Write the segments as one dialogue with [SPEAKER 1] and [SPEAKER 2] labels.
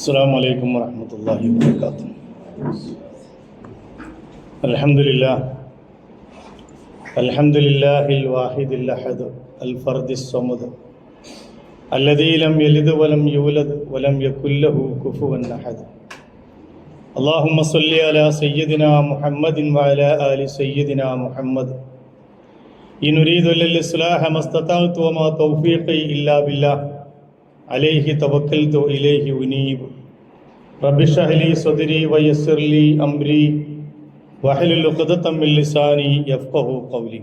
[SPEAKER 1] السلام عليكم ورحمة الله وبركاته الحمد لله الحمد لله الواحد الأحد الفرد الصمد الذي لم يلد ولم يولد ولم يكن له كفوا أحد اللهم صل على سيدنا محمد وعلى آل سيدنا محمد إن أريد إلا الإصلاح ما استطعت وما توفيقي إلا بالله അലേഹി തവക്കൽ തോ ഇലേഹി ഉനീബ്. റബിഷഹലി സ്വദിരി വയസ്സിർലി അംരി. വഹലുലുഖദത്തമ്മിസാനി യഫ്കഹു ഖൗലി.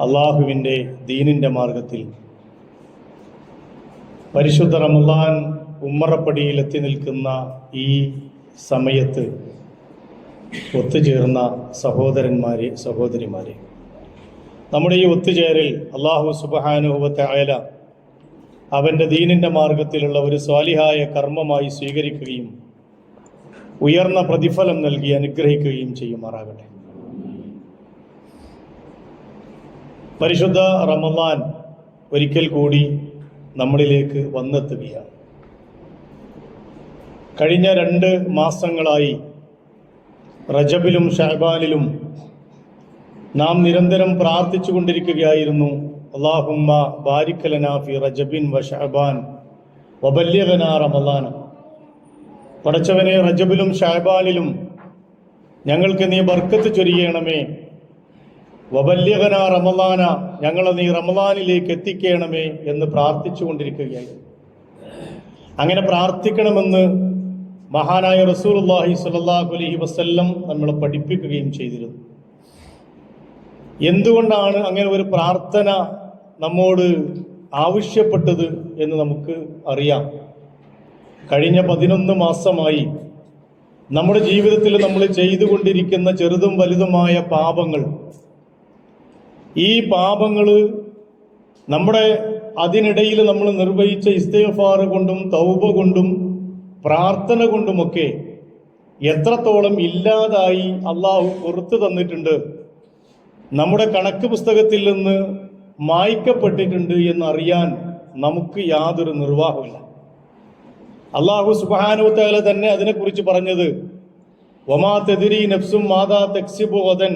[SPEAKER 1] അള്ളാഹുവിന്റെ ദീനിന്റെ മാർഗത്തിൽ പരിശുദ്ധ റമദാൻ ഉമ്മറപ്പടിയിലെത്തി നിൽക്കുന്ന ഈ സമയത്ത് ഒത്തുചേർന്ന സഹോദരന്മാരെ സഹോദരിമാരെ. നമ്മുടെ ഈ ഒത്തുചേരൽ അള്ളാഹു സുബഹാനുഭവത്തെ അയല അവന്റെ ദീനിന്റെ മാർഗത്തിലുള്ള ഒരു സ്വാലിഹായ കർമ്മമായി സ്വീകരിക്കുകയും ഉയർന്ന പ്രതിഫലം നൽകി അനുഗ്രഹിക്കുകയും ചെയ്യുമാറാകട്ടെ. പരിശുദ്ധ റമദാൻ ഒരിക്കൽ കൂടി നമ്മളിലേക്ക് വന്നെത്തുകയാണ്. കഴിഞ്ഞ രണ്ട് മാസങ്ങളായി റജബിലും ഷാബാനിലും നാം നിരന്തരം പ്രാർത്ഥിച്ചു കൊണ്ടിരിക്കുകയായിരുന്നു അള്ളാഹുമ്മ ബാരിക്കലന ഫി റജബിൻ വ ഷഹബാൻ وبلغنا رمضان പടച്ചവനെ റജബിലും ഷാബാനിലും ഞങ്ങൾക്ക് നീ ബർക്കത്ത് ചൊരിയണമേ. വബല്യകന റമദാന ഞങ്ങളെ നീ റമദാനിലേക്ക് എത്തിക്കണമേ എന്ന് പ്രാർത്ഥിച്ചു കൊണ്ടിരിക്കുകയായി അങ്ങനെ പ്രാർത്ഥിക്കണമെന്ന് മഹാനായ റസൂലുള്ളാഹി സ്വല്ലല്ലാഹു അലൈഹി വസ്ല്ലം നമ്മളെ പഠിപ്പിക്കുകയും ചെയ്തിരുന്നു. എന്തുകൊണ്ടാണ് അങ്ങനെ ഒരു പ്രാർത്ഥന നമ്മോട് ആവശ്യപ്പെട്ടത് എന്ന് നമുക്ക് അറിയാം. കഴിഞ്ഞ പതിനൊന്ന് മാസമായി നമ്മുടെ ജീവിതത്തിൽ നമ്മൾ ചെയ്തുകൊണ്ടിരിക്കുന്ന ചെറുതും വലുതുമായ പാപങ്ങൾ ഈ പാപങ്ങൾ നമ്മുടെ അതിനിടയിൽ നമ്മൾ നിർവഹിച്ച ഇസ്തേഫാറ് കൊണ്ടും തൗബ കൊണ്ടും പ്രാർത്ഥന കൊണ്ടുമൊക്കെ എത്രത്തോളം ഇല്ലാതായി അള്ളാഹു പുറത്തു തന്നിട്ടുണ്ട്. നമ്മുടെ കണക്ക് പുസ്തകത്തിൽ നിന്ന് മായ്ക്കപ്പെട്ടിട്ടുണ്ട് എന്നറിയാൻ നമുക്ക് യാതൊരു നിർവാഹമില്ല അള്ളാഹു സുബാനുത്തല തന്നെ അതിനെക്കുറിച്ച് പറഞ്ഞത് വമാ തെതിരി നഫ്സും മാതാ തെക്സിബോധൻ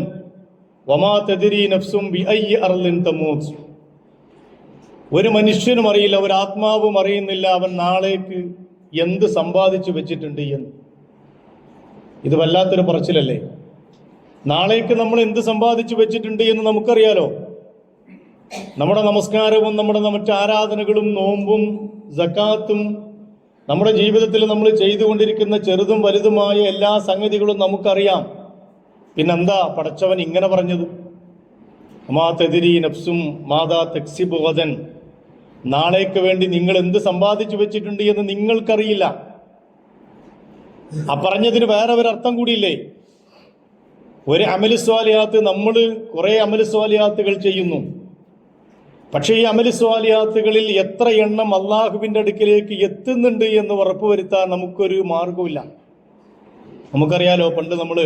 [SPEAKER 1] വമാ തെതിരി നഫ്സും ബി ഐ അർലിൻ തമൂസ് ഒരു മനുഷ്യനും അറിയില്ല ഒരു ആത്മാവും അറിയുന്നില്ല അവൻ നാളേക്ക് എന്ത് സമ്പാദിച്ചു വെച്ചിട്ടുണ്ട് എന്ന്. ഇത് വല്ലാത്തൊരു പറച്ചിലല്ലേ? നാളേക്ക് നമ്മൾ എന്ത് സമ്പാദിച്ചു വെച്ചിട്ടുണ്ട് എന്ന് നമുക്കറിയാലോ. നമ്മുടെ നമസ്കാരവും നമ്മുടെ മറ്റ് ആരാധനകളും നോമ്പും ജക്കാത്തും നമ്മുടെ ജീവിതത്തിൽ നമ്മൾ ചെയ്തുകൊണ്ടിരിക്കുന്ന ചെറുതും വലുതുമായ എല്ലാ സംഗതികളും നമുക്കറിയാം. പിന്നെന്താ പടച്ചവൻ ഇങ്ങനെ പറഞ്ഞത്? മാ നഫ്സും മാതാ തെക്സിബു വദൻ നാളേക്ക് വേണ്ടി നിങ്ങൾ എന്ത് സമ്പാദിച്ചു വെച്ചിട്ടുണ്ട് എന്ന് നിങ്ങൾക്കറിയില്ല. ആ പറഞ്ഞതിന് വേറെ ഒരർത്ഥം കൂടിയില്ലേ? ഒരു അമലിസ്വാലിയാത്ത് നമ്മൾ കുറെ അമലിസ്വാലിയാത്തുകൾ ചെയ്യുന്നു. പക്ഷേ ഈ അമലിസ്വാലിയാത്തുകളിൽ എത്ര എണ്ണം അള്ളാഹുവിന്റെ അടുക്കിലേക്ക് എത്തുന്നുണ്ട് എന്ന് ഉറപ്പുവരുത്താൻ നമുക്കൊരു മാർഗമില്ല നമുക്കറിയാലോ പണ്ട് നമ്മൾ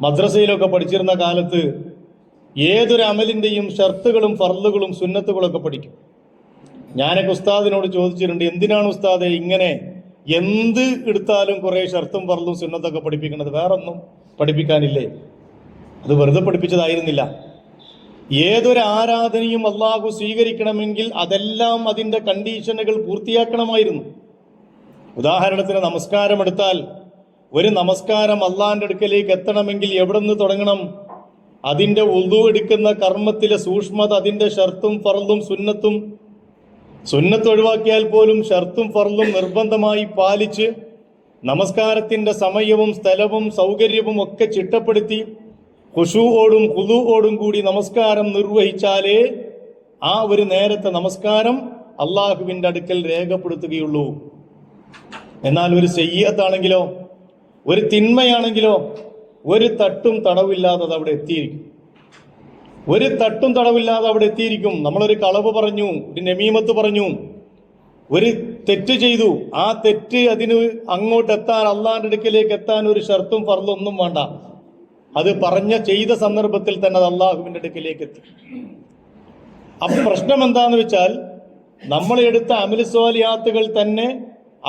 [SPEAKER 1] മദ്രസയിലൊക്കെ പഠിച്ചിരുന്ന കാലത്ത് ഏതൊരു അമലിന്റെയും ഷർത്തുകളും ഫർളുകളും സുന്നത്തുകളൊക്കെ പഠിക്കും. ഞാനൊക്കെ ഉസ്താദിനോട് ചോദിച്ചിട്ടുണ്ട് എന്തിനാണ് ഉസ്താദെ ഇങ്ങനെ എന്ത് എടുത്താലും കുറേ ഷർത്തും ഫർളും സുന്നത്തൊക്കെ പഠിപ്പിക്കുന്നത്? വേറൊന്നും. പഠിപ്പിക്കാനില്ലേ? അത് വെറുതെ പഠിപ്പിച്ചതായിരുന്നില്ല. ഏതൊരു ആരാധനയും അള്ളാഹു സ്വീകരിക്കണമെങ്കിൽ അതെല്ലാം അതിന്റെ കണ്ടീഷനുകൾ പൂർത്തിയാക്കണമായിരുന്നു. ഉദാഹരണത്തിന് നമസ്കാരം എടുത്താൽ ഒരു നമസ്കാരം അള്ളാഹിന്റെ അടുക്കലേക്ക് എത്തണമെങ്കിൽ എവിടെ നിന്ന് തുടങ്ങണം? അതിന്റെ ഉള്ളു എടുക്കുന്ന കർമ്മത്തിലെ സൂക്ഷ്മത അതിന്റെ ഷർത്തും ഫറലും സുന്നത്തും. സുന്നത്ത് ഒഴിവാക്കിയാൽ പോലും ഷർത്തും ഫറലും നിർബന്ധമായി പാലിച്ച് നമസ്കാരത്തിന്റെ സമയവും സ്ഥലവും സൗകര്യവും ഒക്കെ ചിട്ടപ്പെടുത്തി ഖുഷുവോടും ഹുദുവോടും കൂടി നമസ്കാരം നിർവഹിച്ചാലേ ആ ഒരു നേരത്തെ നമസ്കാരം അള്ളാഹുവിന്റെ അടുക്കൽ രേഖപ്പെടുത്തുകയുള്ളൂ. എന്നാൽ ഒരു സെയ്യത്താണെങ്കിലോ ഒരു തിന്മയാണെങ്കിലോ ഒരു തട്ടും തടവില്ലാതെ അത് അവിടെ എത്തിയിരിക്കും. ഒരു തട്ടും തടവില്ലാതെ അവിടെ എത്തിയിരിക്കും. നമ്മളൊരു കളവ് പറഞ്ഞു ഒരു നമീമത്ത് പറഞ്ഞു ഒരു തെറ്റ് ചെയ്തു. ആ തെറ്റ് അതിന് അങ്ങോട്ട് എത്താൻ അള്ളാന്റെ അടുക്കിലേക്ക് എത്താൻ ഒരു ഷർത്തും ഫർദും ഒന്നും വേണ്ട. അത് പറഞ്ഞ ചെയ്ത സന്ദർഭത്തിൽ തന്നെ അത് അള്ളാഹുവിന്റെ അടുക്കിലേക്ക് എത്തി. അപ്പൊ പ്രശ്നം എന്താന്ന് വെച്ചാൽ നമ്മൾ എടുത്ത അമിലസ്വാലിയാത്തുകൾ തന്നെ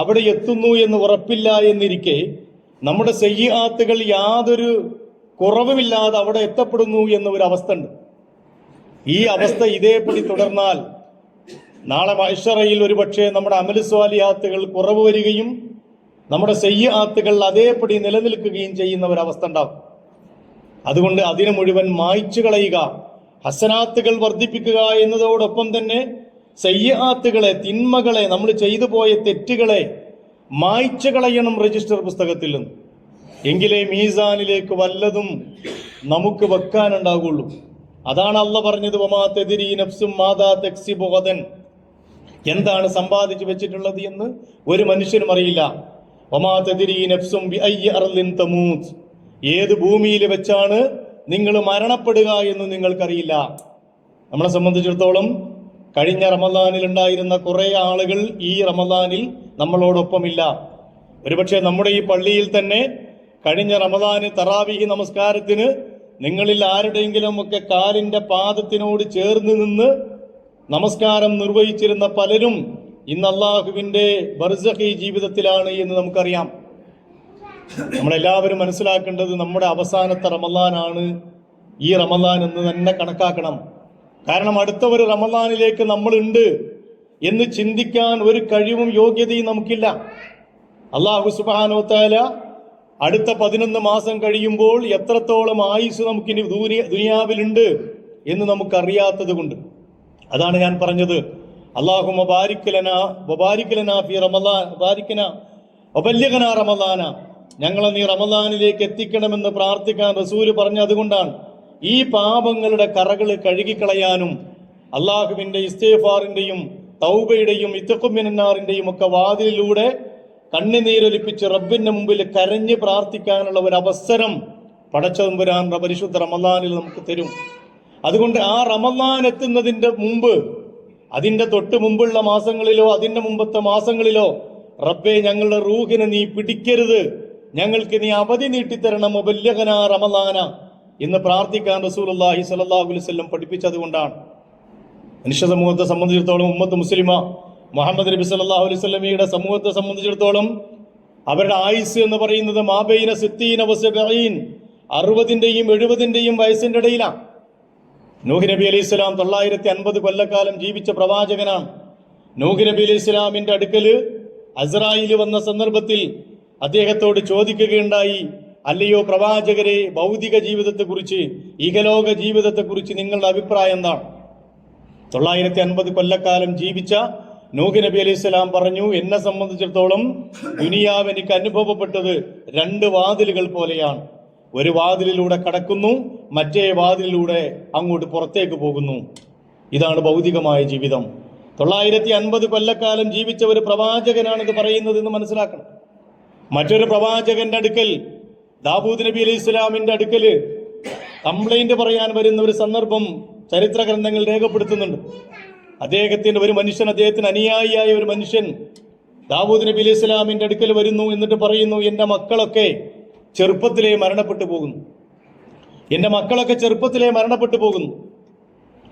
[SPEAKER 1] അവിടെ എത്തുന്നു എന്ന് ഉറപ്പില്ല എന്നിരിക്കെ നമ്മുടെ സയ്യാത്തുകൾ യാതൊരു കുറവുമില്ലാതെ അവിടെ എത്തപ്പെടുന്നു എന്ന ഒരു അവസ്ഥ ഉണ്ട്. ഈ അവസ്ഥ ഇതേപടി തുടർന്നാൽ നാളെ മൈഷറയിൽ ഒരുപക്ഷെ നമ്മുടെ അമലുസ്വാലിയാത്തുകൾ കുറവ് വരികയും നമ്മുടെ സെയ്യ ആത്തുകൾ അതേപടി നിലനിൽക്കുകയും ചെയ്യുന്ന ഒരവസ്ഥ ഉണ്ടാവും. അതുകൊണ്ട് അതിനെ മുഴുവൻ മായ്ച്ചു കളയുക ഹസനാത്തുകൾ വർദ്ധിപ്പിക്കുക എന്നതോടൊപ്പം തന്നെ സയ്യാത്തുകളെ തിന്മകളെ നമ്മൾ ചെയ്തു പോയ തെറ്റുകളെ മായ്ച്ചു കളയണം രജിസ്റ്റർ പുസ്തകത്തിൽ നിന്ന്. എങ്കിലേ മീസാനിലേക്ക് വല്ലതും നമുക്ക് വെക്കാനുണ്ടാകുള്ളൂ അതാണ് അല്ല പറഞ്ഞത് വമാ തെതിരി നഫ്സും മാതാ തെക്സി ബോധൻ എന്താണ് സമ്പാദിച്ചു വെച്ചിട്ടുള്ളത് എന്ന് ഒരു മനുഷ്യനും അറിയില്ല. നഫ്സും ഏത് ഭൂമിയിൽ വെച്ചാണ് നിങ്ങൾ മരണപ്പെടുക എന്ന് നിങ്ങൾക്കറിയില്ല. നമ്മളെ സംബന്ധിച്ചിടത്തോളം കഴിഞ്ഞ റമദാനിൽ ഉണ്ടായിരുന്ന കുറെ ആളുകൾ ഈ റമദാനിൽ നമ്മളോടൊപ്പമില്ല. ഒരുപക്ഷെ നമ്മുടെ ഈ പള്ളിയിൽ തന്നെ കഴിഞ്ഞ റമദാന് തറാവിഹി നമസ്കാരത്തിന് നിങ്ങളിൽ ആരുടെയെങ്കിലും ഒക്കെ കാലിന്റെ പാദത്തിനോട് ചേർന്ന് നിന്ന് നമസ്കാരം നിർവഹിച്ചിരുന്ന പലരും ഇന്ന് അള്ളാഹുവിന്റെ ബർസഹി ജീവിതത്തിലാണ് എന്ന് നമുക്കറിയാം. നമ്മളെല്ലാവരും മനസ്സിലാക്കേണ്ടത് നമ്മുടെ അവസാനത്തെ റമദാനാണ്. ഈ റമദാൻ എന്ന് തന്നെ കണക്കാക്കണം. കാരണം അടുത്ത ഒരു റമദാനിലേക്ക് നമ്മളുണ്ട് എന്ന് ചിന്തിക്കാൻ ഒരു കഴിവും യോഗ്യതയും നമുക്കില്ല. അള്ളാഹു സുബാനോത്താല അടുത്ത പതിനൊന്ന് മാസം കഴിയുമ്പോൾ എത്രത്തോളം ആയുസ് നമുക്കിനി ദുനിയാവിലുണ്ട് എന്ന് നമുക്കറിയാത്തത് കൊണ്ട് അതാണ് ഞാൻ പറഞ്ഞത്. അള്ളാഹു മബാരിക്കലന മബാരിക്കലന ഞങ്ങളെ നീ റമദാനിലേക്ക് എത്തിക്കണമെന്ന് പ്രാർത്ഥിക്കാൻ റസൂൽ പറഞ്ഞ അതുകൊണ്ടാണ് ഈ പാപങ്ങളുടെ കറകൾ കഴുകിക്കളയാനും അള്ളാഹുവിന്റെ ഇസ്തേഫാറിന്റെയും തൗബയുടെയും ഇത്തക്കുമിനാറിന്റെയും ഒക്കെ വാതിലിലൂടെ കണ്ണുനീരൊലിപ്പിച്ച് റബ്ബിന്റെ മുമ്പിൽ കരഞ്ഞ് പ്രാർത്ഥിക്കാനുള്ള ഒരു അവസരം പടച്ചതമ്പുരാൻ പരിശുദ്ധ റമദാനിൽ നമുക്ക് തരും. അതുകൊണ്ട് ആ റമദാൻ എത്തുന്നതിന്റെ മുമ്പ് അതിന്റെ തൊട്ട് മുമ്പുള്ള മാസങ്ങളിലോ അതിന്റെ മുമ്പത്തെ മാസങ്ങളിലോ റബ്ബെ ഞങ്ങളുടെ റൂഹിനെ നീ പിടിക്കരുത്. ഞങ്ങൾക്ക് നീ അവധി നീട്ടിത്തരണം. ഒബല്യകന റമദാന എന്ന് പ്രാർത്ഥിക്കാൻ അലൈഹി വസല്ലം പഠിപ്പിച്ചത് കൊണ്ടാണ്. മനുഷ്യ സമൂഹത്തെ സംബന്ധിച്ചിടത്തോളം ഉമ്മത്ത് മുസ്ലിമ മുഹമ്മദ് നബി സല്ലാഹു അലൈഹി വസല്ലമയുടെ സമൂഹത്തെ സംബന്ധിച്ചിടത്തോളം അവരുടെ ആയുസ് എന്ന് പറയുന്നത് മാബൈന സിത്തീന വസബഈൻ അറുപതിന്റെയും എഴുപതിന്റെയും വയസ്സിന്റെ ഇടയിലാണ്. നൂഹ് നബി അലൈഹി സ്വലാം തൊള്ളായിരത്തി അൻപത് കൊല്ലക്കാലം ജീവിച്ച പ്രവാചകനാണ്. നൂഹ് നബി അലൈഹി സ്വലാമിന്റെ അടുക്കൽ അസ്രായിൽ വന്ന സന്ദർഭത്തിൽ അദ്ദേഹത്തോട് ചോദിക്കുകയുണ്ടായി അല്ലയോ പ്രവാചകരെ ഭൗതിക ജീവിതത്തെക്കുറിച്ച് ഇഹലോക ജീവിതത്തെക്കുറിച്ച് നിങ്ങളുടെ അഭിപ്രായം എന്താണ്? തൊള്ളായിരത്തി അൻപത് കൊല്ലക്കാലം ജീവിച്ച നൂഹ് നബി അലൈഹി സ്വലാം പറഞ്ഞു എന്നെ സംബന്ധിച്ചിടത്തോളം ദുനിയാവ് എനിക്ക് അനുഭവപ്പെട്ടത് രണ്ട് വാതിലുകൾ പോലെയാണ്. ഒരു വാതിലിലൂടെ കടക്കുന്നു മറ്റേ വാതിലിലൂടെ അങ്ങോട്ട് പുറത്തേക്ക് പോകുന്നു. ഇതാണ് ഭൗതികമായ ജീവിതം. തൊള്ളായിരത്തി അൻപത് കൊല്ലക്കാലം ജീവിച്ച ഒരു പ്രവാചകനാണെന്ന് പറയുന്നത് എന്ന് മനസ്സിലാക്കണം. മറ്റൊരു പ്രവാചകന്റെ അടുക്കൽ ദാബൂദ് നബി അലൈഹി ഇസ്ലാമിന്റെ അടുക്കൽ കംപ്ലൈന്റ് പറയാൻ വരുന്ന ഒരു സന്ദർഭം ചരിത്ര ഗ്രന്ഥങ്ങൾ രേഖപ്പെടുത്തുന്നുണ്ട്. അദ്ദേഹത്തിന്റെ ഒരു മനുഷ്യൻ അദ്ദേഹത്തിന് അനുയായിയായ ഒരു മനുഷ്യൻ ദാവൂദ് നബി അലൈഹി ഇസ്ലാമിന്റെ അടുക്കൽ വരുന്നു എന്നിട്ട് പറയുന്നു എന്റെ മക്കളൊക്കെ ചെറുപ്പത്തിലേ മരണപ്പെട്ടു പോകുന്നു. എന്റെ മക്കളൊക്കെ ചെറുപ്പത്തിലേ മരണപ്പെട്ടു പോകുന്നു.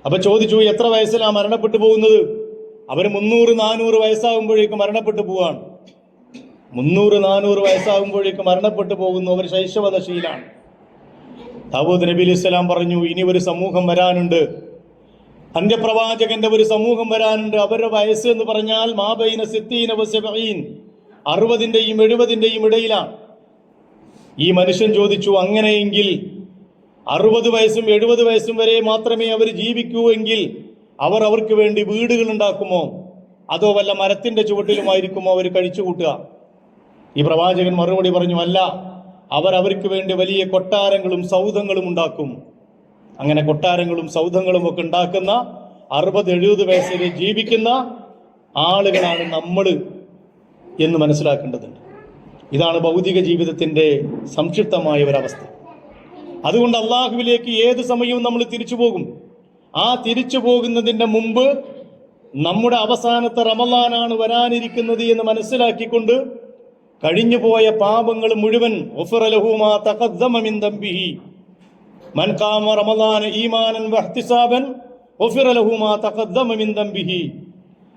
[SPEAKER 1] അപ്പൊ ചോദിച്ചു എത്ര വയസ്സിലാണ് മരണപ്പെട്ടു പോകുന്നത്? അവർ മുന്നൂറ് നാനൂറ് വയസ്സാകുമ്പോഴേക്കും മരണപ്പെട്ടു പോവാണ്. മുന്നൂറ് നാനൂറ് വയസ്സാകുമ്പോഴേക്കും മരണപ്പെട്ടു പോകുന്നു. അവർ ശൈശവദശയിലാണ്. താബൂദ് നബി അലൈഹി പറഞ്ഞു ഇനി ഒരു സമൂഹം വരാനുണ്ട്. അന്ത്യപ്രവാചകന്റെ ഒരു സമൂഹം വരാനുണ്ട്. അവരുടെ വയസ്സ് എന്ന് പറഞ്ഞാൽ മാബൈന സിത്തീന വസീൻ അറുപതിന്റെയും എഴുപതിന്റെയും ഇടയിലാണ്. ഈ മനുഷ്യൻ ചോദിച്ചു അങ്ങനെയെങ്കിൽ അറുപത് വയസ്സും എഴുപത് വയസ്സും വരെ മാത്രമേ അവർ ജീവിക്കൂ എങ്കിൽ അവർ അവർക്ക് വേണ്ടി വീടുകൾ ഉണ്ടാക്കുമോ? അതോ വല്ല മരത്തിന്റെ ചുവട്ടിലുമായിരിക്കുമോ അവർ കഴിച്ചു കൂട്ടുക? ഈ പ്രവാചകൻ മറുപടി പറഞ്ഞു അല്ല അവർ അവർക്ക് വേണ്ടി വലിയ കൊട്ടാരങ്ങളും സൗധങ്ങളും ഉണ്ടാക്കും. അങ്ങനെ കൊട്ടാരങ്ങളും സൗധങ്ങളും ഒക്കെ ഉണ്ടാക്കുന്ന അറുപത് എഴുപത് വയസ്സിൽ ജീവിക്കുന്ന ആളുകളാണ് നമ്മൾ എന്ന് മനസ്സിലാക്കേണ്ടതുണ്ട്. ഇതാണ് ഭൗതിക ജീവിതത്തിന്റെ സംക്ഷിപ്തമായ ഒരവസ്ഥ. അതുകൊണ്ട് അള്ളാഹുവിലേക്ക് ഏത് സമയവും നമ്മൾ തിരിച്ചു പോകും. ആ തിരിച്ചു പോകുന്നതിന്റെ മുമ്പ് നമ്മുടെ അവസാനത്തെ റമലാനാണ് വരാനിരിക്കുന്നത് എന്ന് മനസ്സിലാക്കിക്കൊണ്ട് കഴിഞ്ഞു പോയ പാപങ്ങൾ മുഴുവൻ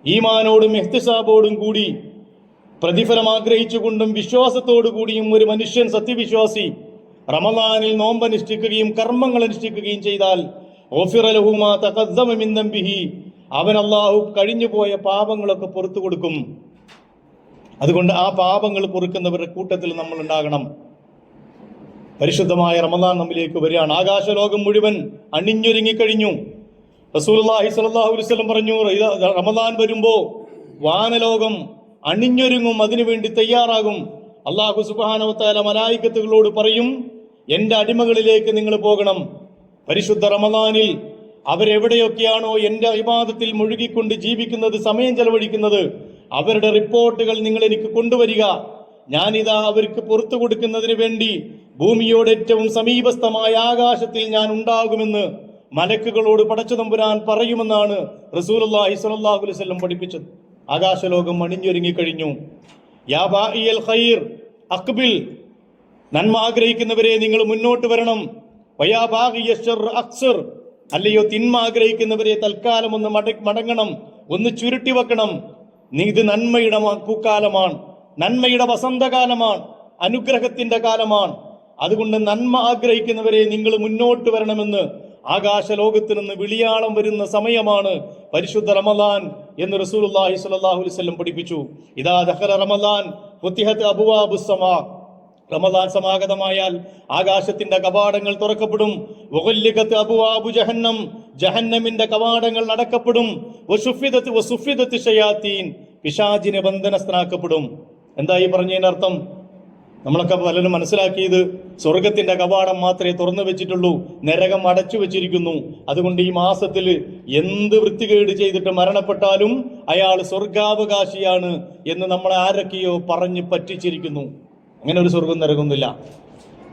[SPEAKER 1] ഈമാനോടും കൂടി പ്രതിഫലം ആഗ്രഹിച്ചുകൊണ്ടും വിശ്വാസത്തോടു കൂടിയും ഒരു മനുഷ്യൻ സത്യവിശ്വാസി റമദാനിൽ നോമ്പ് അനുഷ്ഠിക്കുകയും കർമ്മങ്ങൾ അനുഷ്ഠിക്കുകയും ചെയ്താൽ അവൻ അള്ളാഹു കഴിഞ്ഞുപോയ പാപങ്ങളൊക്കെ പുറത്തു കൊടുക്കും. അതുകൊണ്ട് ആ പാപങ്ങൾ പൊറുക്കുന്നവരുടെ കൂട്ടത്തിൽ നമ്മൾ ഉണ്ടാകണം. പരിശുദ്ധമായ റമദാൻ നമ്മിലേക്ക് വരികയാണ്. ആകാശലോകം മുഴുവൻ അണിഞ്ഞൊരുങ്ങിക്കഴിഞ്ഞു റസൂലുള്ളാഹി സ്വല്ലല്ലാഹു അലൈഹി വസല്ലം പറഞ്ഞു റമദാൻ വരുമ്പോ വാനലോകം അണിഞ്ഞൊരുങ്ങും അതിനുവേണ്ടി തയ്യാറാകും. അള്ളാഹു സുബ്ഹാനഹു മലായിക്കത്തുകളോട് പറയും എന്റെ അടിമകളിലേക്ക് നിങ്ങൾ പോകണം. പരിശുദ്ധ റമദാനിൽ അവരെവിടെയൊക്കെയാണോ എന്റെ അഭിവാദത്തിൽ മുഴുകിക്കൊണ്ട് ജീവിക്കുന്നത് സമയം ചെലവഴിക്കുന്നത് അവരുടെ റിപ്പോർട്ടുകൾ നിങ്ങൾ എനിക്ക് കൊണ്ടുവരിക. ഞാനിതാ അവർക്ക് പുറത്തു കൊടുക്കുന്നതിന് വേണ്ടി ഭൂമിയോട് ഏറ്റവും സമീപസ്ഥമായ ആകാശത്തിൽ ഞാൻ ഉണ്ടാകുമെന്ന് മലക്കുകളോട് പടച്ചു തമ്പുരാൻ പറയുമെന്നാണ് അലൈഹി വസല്ലം പഠിപ്പിച്ചത്. ആകാശലോകം അണിഞ്ഞൊരുങ്ങി കഴിഞ്ഞു. യാ ഖൈർ അക്ബിൽ നന്മ ആഗ്രഹിക്കുന്നവരെ നിങ്ങൾ മുന്നോട്ട് വരണം. അല്ലയോ തിന്മ ആഗ്രഹിക്കുന്നവരെ തൽക്കാലം ഒന്ന് മടങ്ങണം. ഒന്ന് ചുരുട്ടി വെക്കണം. നീ ഇത് നന്മയുടെ പൂക്കാലമാണ് നന്മയുടെ വസന്തകാലമാണ്. അനുഗ്രഹത്തിന്റെ കാലമാണ്. അതുകൊണ്ട് നന്മ ആഗ്രഹിക്കുന്നവരെ നിങ്ങൾ മുന്നോട്ട് വരണമെന്ന് ആകാശ ലോകത്ത് നിന്ന് വിളിയാളം വരുന്ന സമയമാണ് പരിശുദ്ധ റമദാൻ എന്ന് റസൂലുള്ളാഹി സ്വല്ലല്ലാഹു അലൈഹി വസല്ലം പഠിപ്പിച്ചു. ഇദാ ദഖല റമദാൻ. ഫുത്തിഹത്ത് അബ്വാബുസ് റമദാൻ സമാഗതമായാൽ ആകാശത്തിന്റെ കവാടങ്ങൾ തുറക്കപ്പെടും. ജഹന്നം ജഹന്നമിന്റെ കവാടങ്ങൾ നടക്കപ്പെടും. പിശാചിനെ ബന്ധനസ്ഥനാക്കപ്പെടും. എന്താ ഈ പറഞ്ഞതിനർത്ഥം നമ്മളൊക്കെ പലരും മനസ്സിലാക്കിയത് സ്വർഗത്തിന്റെ കവാടം മാത്രമേ തുറന്നു വെച്ചിട്ടുള്ളൂ നരകം അടച്ചു വെച്ചിരിക്കുന്നു. അതുകൊണ്ട് ഈ മാസത്തിൽ എന്ത് വൃത്തികേട് ചെയ്തിട്ട് മരണപ്പെട്ടാലും അയാൾ സ്വർഗാവകാശിയാണ് എന്ന് നമ്മളെ ആരൊക്കെയോ പറഞ്ഞ് പറ്റിച്ചിരിക്കുന്നു. അങ്ങനെ ഒരു സ്വർഗം നരകുന്നില്ല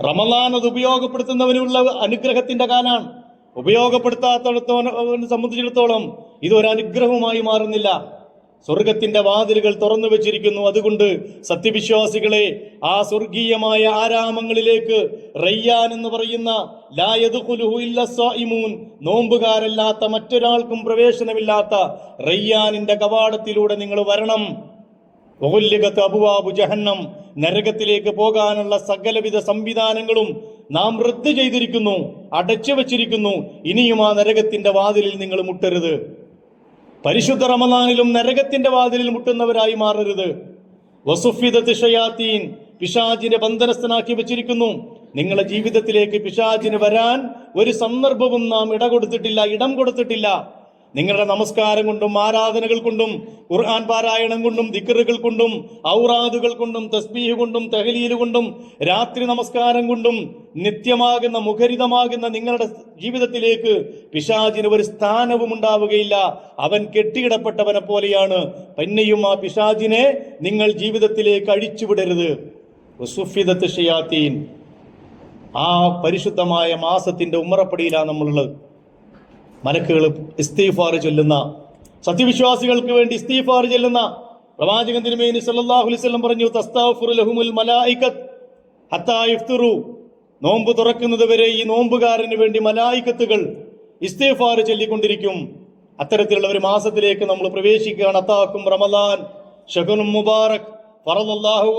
[SPEAKER 1] റമദാൻ അത് ഉപയോഗപ്പെടുത്തുന്നവനുള്ള അനുഗ്രഹത്തിന്റെ കാലാണ്. ഉപയോഗപ്പെടുത്താത്തവനെ സംബന്ധിച്ചിടത്തോളം ഇത് ഒരു അനുഗ്രഹമായി മാറുന്നില്ല. സ്വർഗത്തിന്റെ വാതിലുകൾ തുറന്നു വെച്ചിരിക്കുന്നു. അതുകൊണ്ട് സത്യവിശ്വാസികളെ ആ സ്വർഗീയമായ ആരാമങ്ങളിലേക്ക് റയ്യാൻ എന്ന് പറയുന്ന നോമ്പുകാരല്ലാത്ത മറ്റൊരാൾക്കും പ്രവേശനമില്ലാത്ത റയ്യാനിന്റെ കവാടത്തിലൂടെ നിങ്ങൾ വരണം. ജഹന്നം നരകത്തിലേക്ക് പോകാനുള്ള സകലവിധ സംവിധാനങ്ങളും നാം റദ്ദ് ചെയ്തിരിക്കുന്നു അടച്ചു വച്ചിരിക്കുന്നു. ഇനിയും ആ നരകത്തിന്റെ വാതിലിൽ നിങ്ങൾ മുട്ടരുത്. പരിശുദ്ധ റമദാനിലും നരകത്തിന്റെ വാതിലിൽ മുട്ടുന്നവരായി മാറരുത്. വസുഫിദത്ത് ഷയാത്തീൻ പിശാചിനെ ബന്ധനസ്ഥനാക്കി വെച്ചിരിക്കുന്നു. നിങ്ങളുടെ ജീവിതത്തിലേക്ക് പിശാചിന് വരാൻ ഒരു സന്ദർഭവും നാം ഇട കൊടുത്തിട്ടില്ല ഇടം കൊടുത്തിട്ടില്ല. നിങ്ങളുടെ നമസ്കാരം കൊണ്ടും ആരാധനകൾ കൊണ്ടും ഖുർആൻ പാരായണം കൊണ്ടും ദിക്കറുകൾ കൊണ്ടും ഔറാദുകൾ കൊണ്ടും തസ്ബീഹ് കൊണ്ടും തെഹലീൽ കൊണ്ടും രാത്രി നമസ്കാരം കൊണ്ടും നിത്യമാകുന്ന മുഖരിതമാകുന്ന നിങ്ങളുടെ ജീവിതത്തിലേക്ക് പിശാചിന് ഒരു സ്ഥാനവും ഉണ്ടാവുകയില്ല. അവൻ കെട്ടിയിടപ്പെട്ടവനെ പോലെയാണ്. പിന്നെയും ആ പിശാചിനെ നിങ്ങൾ ജീവിതത്തിലേക്ക് അഴിച്ചുവിടരുത്. ഷയാത്തീൻ. ആ പരിശുദ്ധമായ മാസത്തിന്റെ ഉമ്മറപ്പടിയിലാണ് നമ്മളുള്ളത്. മലക്കുകൾ ഇസ്തീഫാർ ചൊല്ലുന്ന സത്യവിശ്വാസികൾക്ക് വേണ്ടി ഇസ്തീഫാർ ചൊല്ലുന്ന പ്രവാചകൻ തിരുമേനി സല്ലല്ലാഹു അലൈഹി വസല്ലം പറഞ്ഞു തസ്താഫുറു ലഹുമുൽ ഹത്താ നോമ്പ് തുറക്കുന്നത് വരെ ഈ നോമ്പുകാരന് വേണ്ടി മലായിക്കത്തുകൾ ഇസ്തീഫാർ ചൊല്ലിക്കൊണ്ടിരിക്കും. അത്തരത്തിലുള്ള ഒരു മാസത്തിലേക്ക് നമ്മൾ പ്രവേശിക്കുകയാണ്. അത്താക്കും റമദാൻ ഷഹുനും മുബാറക് ഫറദല്ലാഹു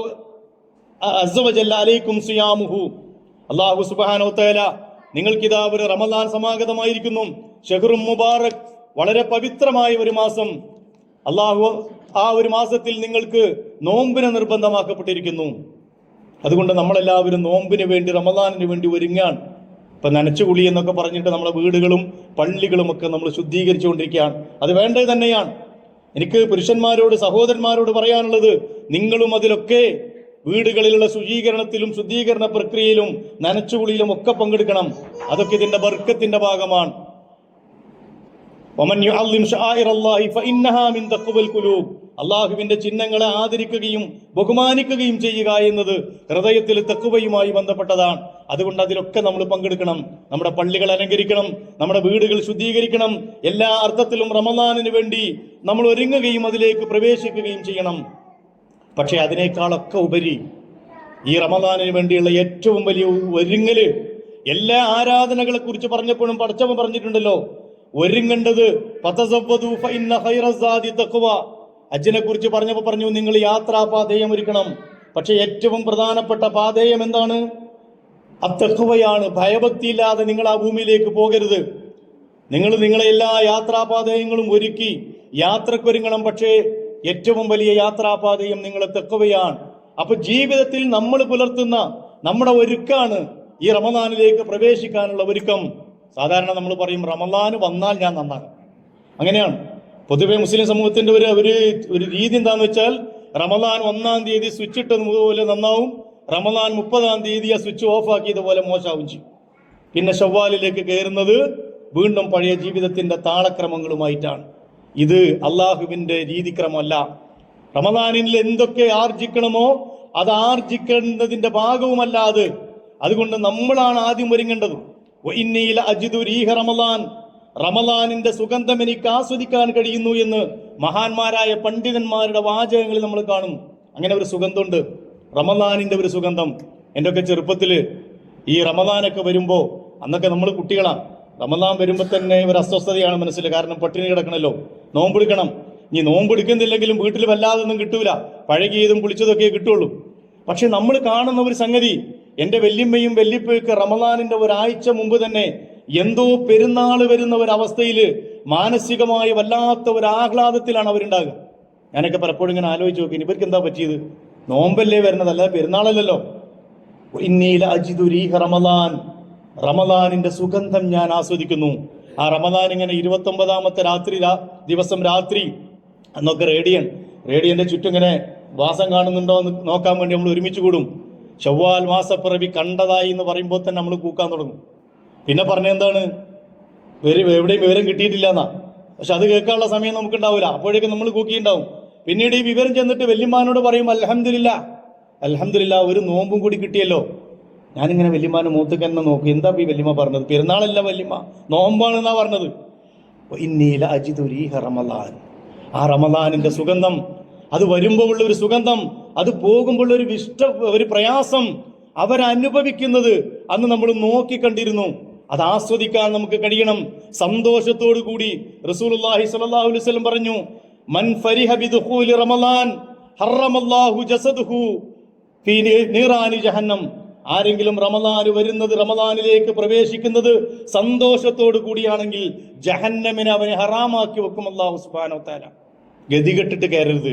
[SPEAKER 1] അലൈക്കും സിയാമുഹു. അള്ളാഹു സുബാനോ തേല നിങ്ങൾക്കിതാ ഒരു റമദാൻ സമാഗതമായിരിക്കുന്നു. ഷഹറും മുബാറക് വളരെ പവിത്രമായ ഒരു മാസം. അള്ളാഹു ആ ഒരു മാസത്തിൽ നിങ്ങൾക്ക് നോമ്പിനെ നിർബന്ധമാക്കപ്പെട്ടിരിക്കുന്നു. അതുകൊണ്ട് നമ്മളെല്ലാവരും നോമ്പിന് വേണ്ടി റമദാനിന് വേണ്ടി ഒരുങ്ങാൻ. ഇപ്പൊ നനച്ചുകുളി എന്നൊക്കെ പറഞ്ഞിട്ട് നമ്മുടെ വീടുകളും പള്ളികളും ഒക്കെ നമ്മൾ ശുദ്ധീകരിച്ചുകൊണ്ടിരിക്കുകയാണ്. അത് വേണ്ടത് തന്നെയാണ്. എനിക്ക് പുരുഷന്മാരോട് സഹോദരന്മാരോട് പറയാനുള്ളത് നിങ്ങളും അതിലൊക്കെ വീടുകളിലുള്ള ശുചീകരണത്തിലും ശുദ്ധീകരണ പ്രക്രിയയിലും നനച്ചുകുളിയിലും ഒക്കെ പങ്കെടുക്കണം. അതൊക്കെ ഇതിന്റെ ബർക്കത്തിന്റെ ഭാഗമാണ്. അള്ളാഹുവിന്റെ ചിഹ്നങ്ങളെ ആദരിക്കുകയും ബഹുമാനിക്കുകയും ചെയ്യുക എന്നത് ഹൃദയത്തിൽ തെക്കുവയുമായി ബന്ധപ്പെട്ടതാണ്. അതുകൊണ്ട് അതിലൊക്കെ നമ്മൾ പങ്കെടുക്കണം നമ്മുടെ പള്ളികൾ അലങ്കരിക്കണം നമ്മുടെ വീടുകൾ ശുദ്ധീകരിക്കണം. എല്ലാ അർത്ഥത്തിലും റമദാനിന് വേണ്ടി നമ്മൾ ഒരുങ്ങുകയും അതിലേക്ക് പ്രവേശിക്കുകയും ചെയ്യണം. പക്ഷെ അതിനേക്കാളൊക്കെ ഉപരി ഈ റമദാനിന് വേണ്ടിയുള്ള ഏറ്റവും വലിയ ഒരുങ്ങൽ എല്ലാ ആരാധനകളെ കുറിച്ച് പറഞ്ഞപ്പോഴും പടച്ചവൻ പറഞ്ഞിട്ടുണ്ടല്ലോ. ഒരുങ്ങേണ്ടത്. അജ്ജിനെ കുറിച്ച് പറഞ്ഞപ്പോൾ പറഞ്ഞു നിങ്ങൾ യാത്രാ പാതേയം ഒരുക്കണം. പക്ഷെ ഏറ്റവും പ്രധാനപ്പെട്ട പാതേയം എന്താണ്? അത്തഹുവയാണ് ഭയഭക്തി ഇല്ലാതെ നിങ്ങൾ ആ ഭൂമിയിലേക്ക് പോകരുത്. നിങ്ങൾ നിങ്ങളെ എല്ലാ യാത്രാപാതയങ്ങളും ഒരുക്കി. യാത്രക്കൊരുങ്ങണം പക്ഷേ ഏറ്റവും വലിയ യാത്രാപാതയും നിങ്ങളെ തെക്കുവയാണ് അപ്പൊ ജീവിതത്തിൽ നമ്മൾ പുലർത്തുന്ന നമ്മുടെ ഒരുക്കാണ് ഈ റമദാനിലേക്ക് പ്രവേശിക്കാനുള്ള ഒരുക്കം. സാധാരണ നമ്മൾ പറയും റമലാന് വന്നാൽ ഞാൻ നന്നാകും അങ്ങനെയാണ്. പൊതുവെ മുസ്ലിം സമൂഹത്തിന്റെ ഒരു ഒരു ഒരു രീതി എന്താന്ന് വെച്ചാൽ റമദാൻ ഒന്നാം തീയതി സ്വിച്ച് ഇട്ടത് പോലെ നന്നാവും. റമദാൻ മുപ്പതാം തീയതി ആ സ്വിച്ച് ഓഫ് ആക്കിയതുപോലെ മോശമാവും ചെയ്യും. പിന്നെ ഷവ്വാലിലേക്ക് കയറുന്നത് വീണ്ടും പഴയ ജീവിതത്തിന്റെ താളക്രമങ്ങളുമായിട്ടാണ്. ഇത് അള്ളാഹുവിന്റെ രീതിക്രമമല്ല. റമദാനിൽ എന്തൊക്കെ ആർജിക്കണമോ അത് ആർജിക്കേണ്ടതിന്റെ ഭാഗവുമല്ല അത് അതുകൊണ്ട് നമ്മളാണ് ആദ്യം ഒരുങ്ങേണ്ടത്. റമദാനിന്റെ സുഗന്ധം എനിക്ക് ആസ്വദിക്കാൻ കഴിയുന്നു എന്ന് മഹാന്മാരായ പണ്ഡിതന്മാരുടെ വാചകങ്ങളിൽ നമ്മൾ കാണും. അങ്ങനെ ഒരു സുഗന്ധമുണ്ട്. റമലാനിന്റെ ഒരു സുഗന്ധം. എന്റെ ഒക്കെ ചെറുപ്പത്തിൽ ഈ റമദാനൊക്കെ വരുമ്പോ അന്നൊക്കെ നമ്മൾ കുട്ടികളാണ് റമദാൻ വരുമ്പോൾ തന്നെ ഒരു അസ്വസ്ഥതയാണ് മനസ്സിൽ കാരണം പട്ടിണി കിടക്കണല്ലോ. നോമ്പെടുക്കണം ഇനി നോമ്പെടുക്കുന്നില്ലെങ്കിലും വീട്ടിൽ വല്ലാതൊന്നും കിട്ടൂല. പഴകിയതും പുളിച്ചതൊക്കെ കിട്ടുള്ളൂ. പക്ഷെ നമ്മൾ കാണുന്ന ഒരു സംഗതി എന്റെ വല്യമ്മയും വല്യപ്പയൊക്കെ റമദാനിന്റെ ഒരാഴ്ച മുമ്പ് തന്നെ എന്തോ പെരുന്നാൾ വരുന്ന ഒരവസ്ഥയിൽ മാനസികമായ വല്ലാത്ത ഒരു ആഹ്ലാദത്തിലാണ് അവരുണ്ടാകുക. ഞാനൊക്കെ പലപ്പോഴും ഇങ്ങനെ ആലോചിച്ച് നോക്കി ഇവർക്ക് എന്താ പറ്റിയത്? നോമ്പല്ലേ വരുന്നത്? റമദാൻ. റമദാനിന്റെ സുഗന്ധം ഞാൻ ആസ്വദിക്കുന്നു. ആ റമദാൻ ഇങ്ങനെ ഇരുപത്തി ഒമ്പതാമത്തെ രാത്രി ദിവസം രാത്രി അന്നൊക്കെ റേഡിയൻ റേഡിയന്റെ ചുറ്റും ഇങ്ങനെ വാസം കാണുന്നുണ്ടോ എന്ന് നോക്കാൻ വേണ്ടി നമ്മൾ ഒരുമിച്ച് കൂടും. ചൊവ്വാൽ മാസപ്പിറവി കണ്ടതായി എന്ന് പറയുമ്പോൾ തന്നെ നമ്മൾ കൂക്കാൻ തുടങ്ങും. പിന്നെ പറഞ്ഞെന്താണ് എവിടെയും വിവരം കിട്ടിയിട്ടില്ല എന്നാ. പക്ഷെ അത് കേൾക്കാനുള്ള സമയം നമുക്ക് ഉണ്ടാവില്ല അപ്പോഴേക്കും നമ്മൾ കൂക്കിയുണ്ടാവും പിന്നീട് ഈ വിവരം ചെന്നിട്ട് വല്യമ്മാനോട് പറയും അലഹമില്ല അലഹമില്ല ഒരു നോമ്പും കൂടി കിട്ടിയല്ലോ. ഞാനിങ്ങനെ വല്യമ്മാനെ മൂത്തേക്ക് എന്നെ നോക്കി. എന്താ ഈ വല്യമ്മ പറഞ്ഞത്? പെരുന്നാളല്ല വല്യമ്മ. നോമ്പാണെന്നാ പറഞ്ഞത്. ഇന്നീല അജിതുരി റമലാൻ ആ റമലാനിന്റെ സുഗന്ധം അത് വരുമ്പോൾ ഉള്ള ഒരു സുഗന്ധം അത് പോകുമ്പോൾ ഒരു വിഷ്ട ഒരു പ്രയാസം അവരനുഭവിക്കുന്നത് അന്ന് നമ്മൾ നോക്കി കണ്ടിരുന്നു അത് ആസ്വദിക്കാൻ നമുക്ക് കഴിയണം. സന്തോഷത്തോടു കൂടി റസൂലുള്ളാഹി സ്വല്ലല്ലാഹു അലൈഹി വസല്ലം പറഞ്ഞു മൻ ഫരിഹ ബിദുഖൂലി റമളാൻ ഹറമല്ലാഹു ജസദുഹു ഫീ നീറാനി ജഹന്നം. ആരെങ്കിലും റമദാന് വരുന്നത് റമദാനിലേക്ക് പ്രവേശിക്കുന്നത് സന്തോഷത്തോടു കൂടിയാണെങ്കിൽ ജഹന്നമിനെ അവനെ ഹറാമാക്കി വെക്കും അള്ളാഹു സുബ്ഹാനഹു വതആല ഗതികെട്ടിട്ട് കയറരുത്.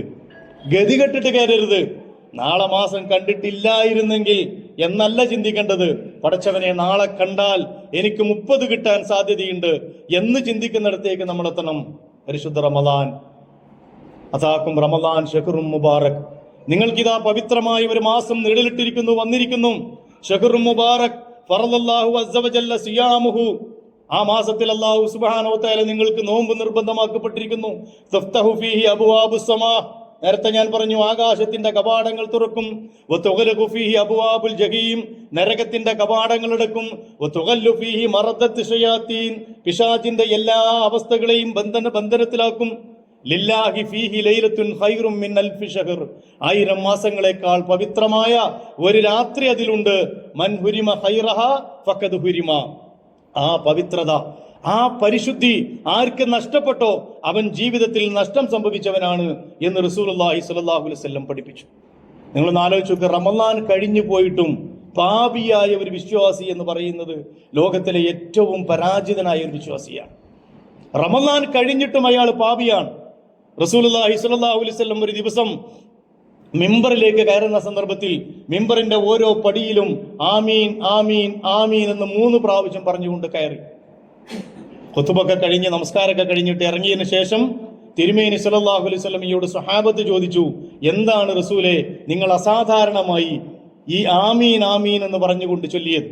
[SPEAKER 1] ഗതികെട്ടിട്ട് കയറരുത്. നാളെ മാസം കണ്ടിട്ടില്ലായിരുന്നെങ്കിൽ എന്നല്ല ചിന്തിക്കേണ്ടത്. പടച്ചവനെ നാളെ കണ്ടാൽ എനിക്ക് മുപ്പത് കിട്ടാൻ സാധ്യതയുണ്ട് എന്ന് ചിന്തിക്കുന്നിടത്തേക്ക് നമ്മൾ എത്തണം പരിശുദ്ധ റമദാൻ. അതാക്കും റമദാൻ ഷെഹറും മുബാറക്. നിങ്ങൾക്കിതാ പവിത്രമായ ഒരു മാസം നിഴലിട്ടിരിക്കുന്നു വന്നിരിക്കുന്നു. ഷെഹറും മുബാറക് അസ്സവജല്ല സിയാമുഹു. ആ മാസത്തിൽ അള്ളാഹു സുബ്ഹാനഹു വതആല നിങ്ങൾക്ക് നോമ്പ് നിർബന്ധമാക്കപ്പെട്ടിരിക്കുന്നു. നേരത്തെ ഞാൻ പറഞ്ഞു ആകാശത്തിന്റെ കപാടങ്ങൾ തുറക്കും. അബ്വാബുൽ ജഹീം. നരകത്തിന്റെ കവാടങ്ങൾ എടുക്കും. പിശാചിന്റെ എല്ലാ അവസ്ഥകളെയും ബന്ധന ബന്ധനത്തിലാക്കും. ലില്ലാഹി ഫീഹി ലൈലത്തുൻ ഖൈറും മിൻ അൽഫി ഷഹർ. ആയിരം മാസങ്ങളെക്കാൾ പവിത്രമായ ഒരു രാത്രി അതിലുണ്ട്. മൻ ഹുരിമ ഖൈറഹ ഫഖദ് ഹുരിമ. ആ പവിത്രത. ആ പരിശുദ്ധി ആർക്ക് നഷ്ടപ്പെട്ടോ അവൻ ജീവിതത്തിൽ നഷ്ടം സംഭവിച്ചവനാണ് എന്ന് സ്വല്ലല്ലാഹു അലൈഹി വസല്ലം പഠിപ്പിച്ചു. നിങ്ങൾ ആലോചിച്ച് നോക്കുക റമദാൻ കഴിഞ്ഞു പോയിട്ടും പാപിയായ ഒരു വിശ്വാസി എന്ന് പറയുന്നത് ലോകത്തിലെ ഏറ്റവും പരാജിതനായ ഒരു വിശ്വാസിയാണ്. റമദാൻ കഴിഞ്ഞിട്ടും അയാൾ പാപിയാണ്. സ്വല്ലല്ലാഹു അലൈഹി വസല്ലം ഒരു ദിവസം മിമ്പറിലേക്ക് കയറുന്ന സന്ദർഭത്തിൽ മിമ്പറിന്റെ ഓരോ പടിയിലും ആമീൻ ആമീൻ ആമീൻ എന്ന് മൂന്ന് പ്രാവശ്യം പറഞ്ഞുകൊണ്ട് കയറി. കൊത്തുബൊക്കെ കഴിഞ്ഞ് നമസ്കാരമൊക്കെ കഴിഞ്ഞിട്ട് ഇറങ്ങിയതിന് ശേഷം തിരുമേനി സല്ലല്ലാഹു അലൈഹി സ്വലമിയോട് സ്വഹാബത്ത് ചോദിച്ചു എന്താണ് റസൂലെ നിങ്ങൾ അസാധാരണമായി ഈ ആമീൻ ആമീൻ എന്ന് പറഞ്ഞുകൊണ്ട് ചൊല്ലിയത്?